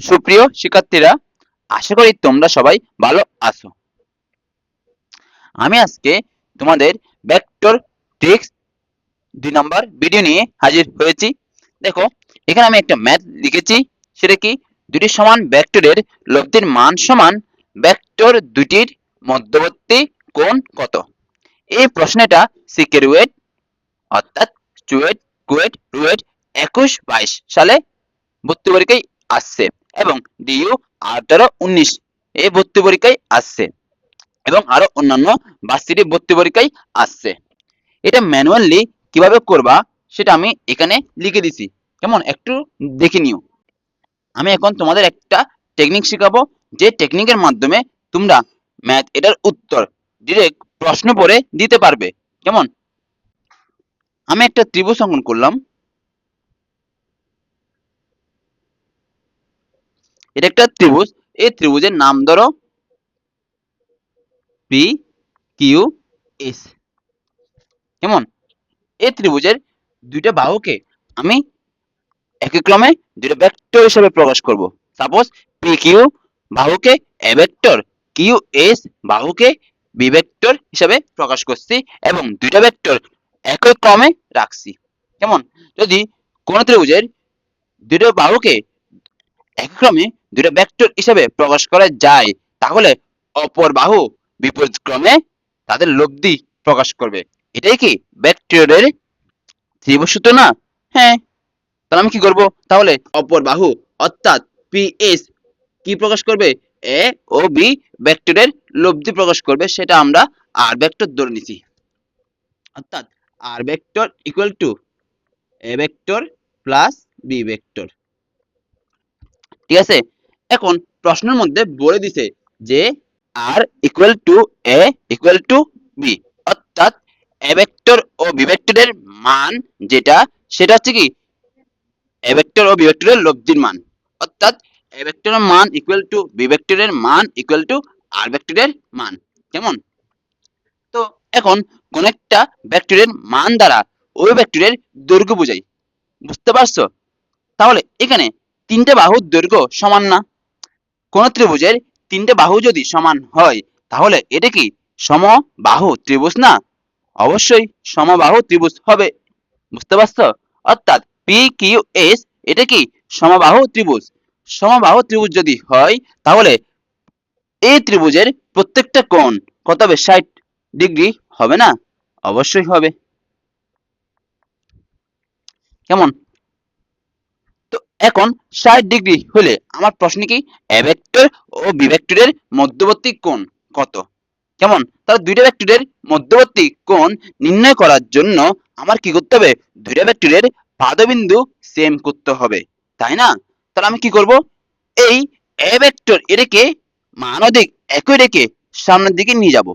সুপ্রিয় শিক্ষার্থীরা, আশা করি তোমরা সবাই ভালো আছো। আমি আজকে তোমাদের ভেক্টর ট্রিক্স দুই নম্বর ভিডিও নিয়ে হাজির হয়েছি। দেখো, এখানে আমি একটা ম্যাথ লিখেছি, সেটা কি? দুটি সমান ভেক্টরের লব্ধির মান সমান ভেক্টর দুটির মধ্যবর্তী কোণ কত? এই প্রশ্নটা সিকের ওয়েট অর্থাৎ চুয়েট কুয়েট রুয়েট একুশ বাইশ সালে ভর্তি পরীক্ষায় আসছে। এবং ডিইউ আঠারো উনিশ এই ভর্তি পরীক্ষায় আসছে এবং আরও অন্যান্য ভার্সিটি ভর্তি পরীক্ষায় আসছে। এটা ম্যানুয়ালি কীভাবে করবা সেটা আমি এখানে লিখে দিছি। কেমন? একটু দেখে নিও। আমি এখন তোমাদের একটা টেকনিক শেখাবো, যে টেকনিকের মাধ্যমে তোমরা ম্যাথ এটার উত্তর ডিরেক্ট প্রশ্ন পড়ে দিতে পারবে। কেমন? আমি একটা ত্রিভুজ অঙ্কন করলাম। এটা একটা ত্রিভুজ। এই ত্রিভুজের নাম ধরো পি কিউ এস কেমন? এই ত্রিভুজের দুইটা বাহুকে আমি একই ক্রমে দুইটা ভেক্টর হিসেবে প্রকাশ করব। সাপোজ পি কিউ বাহুকে এ ভেক্টর কিউ এস বাহুকে বি ভেক্টর হিসেবে প্রকাশ করছি এবং দুইটা ভেক্টর একই ক্রমে রাখছি। কেমন? যদি কোন ত্রিভুজের দুটো বাহুকে একই ক্রমে দুটো ভেক্টর হিসেবে প্রকাশ করা যায়, তাহলে অপর বাহু বিপরীত ক্রমে তাদের লব্ধি প্রকাশ করবে। এটাই কি ভেক্টরের ত্রিভুজ সূত্র না? হ্যাঁ তাহলে আমি কি করব? তাহলে অপর বাহু অর্থাৎ পি এস কি প্রকাশ করবে? এ ও বি ভেক্টরের লব্ধি প্রকাশ করবে, সেটা আমরা আর ভেক্টর ধরে নিছি। অর্থাৎ R vector equal to A vector plus B vector ঠিক আছে? এখন প্রশ্নের মধ্যে বলে দিছে যে R equal to A equal to B অর্থাৎ এ ভেক্টর ও বি ভেক্টরের মান যেটা, সেটা হচ্ছে কি? এ ভেক্টর ও বি ভেক্টরের লব্ধির মান। অর্থাৎ এ ভেক্টরের মান ইকুয়াল টু বি ভেক্টরের মান ইকুয়াল টু আর ভেক্টরের মান। কেমন? তো এখন কোন একটা ভেক্টরের মান দ্বারা ওই ভেক্টরের দৈর্ঘ্য বোঝাই। বুঝতে পারছ? তাহলে এখানে তিনটে বাহুর দৈর্ঘ্য সমান না। কোন ত্রিভুজের তিনটে বাহু যদি সমান হয়, তাহলে এটা কি সমবাহু ত্রিভুজ না? অবশ্যই সমবাহু ত্রিভুজ হবে। বুঝতে পারছ? অর্থাৎ পি কিউ এস এটা কি সমবাহু ত্রিভুজ? সমবাহু ত্রিভুজ যদি হয়, তাহলে এই ত্রিভুজের প্রত্যেকটা কোণ কত হবে? ষাট ডিগ্রি হবে না? অবশ্যই হবে। কেমন? এখন ষাট ডিগ্রি হলে আমার প্রশ্ন কি? এ ভেক্টর ও বি ভেক্টরের মধ্যবর্তী কোণ কত? কেমন? তাহলে দুইটা ভেক্টরের মধ্যবর্তী কোণ নির্ণয় করার জন্য আমার কি করতে হবে? দুইটা ভেক্টরের পাদবিন্দু সেম করতে হবে। তাই না? তাহলে আমি কি করব? এই এ ভেক্টর এটাকে মান ও দিক একই রেখে সামনের দিকে নিয়ে যাব।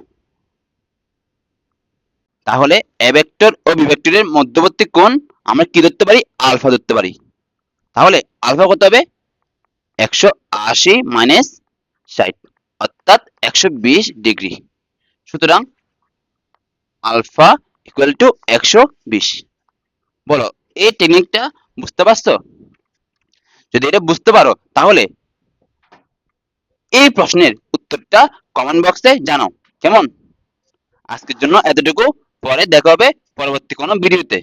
তাহলে এ ভেক্টর ও বি ভেক্টরের মধ্যবর্তী কোণ আমরা কি ধরতে পারি? আলফা ধরতে পারি। তাহলে আলফা কত হবে? একশো আশি মাইনাস ষাট। অর্থাৎ একশো বিশ ডিগ্রি সুতরাং আলফা ইকুয়াল টু একশো বিশ। বলো, এই টেকনিকটা বুঝতে পারছ? যদি এটা বুঝতে পারো, তাহলে এই প্রশ্নের উত্তরটা কমেন্ট বক্সে জানাও। কেমন? আজকের জন্য এতটুকু। পরে দেখা হবে পরবর্তী কোনো ভিডিওতে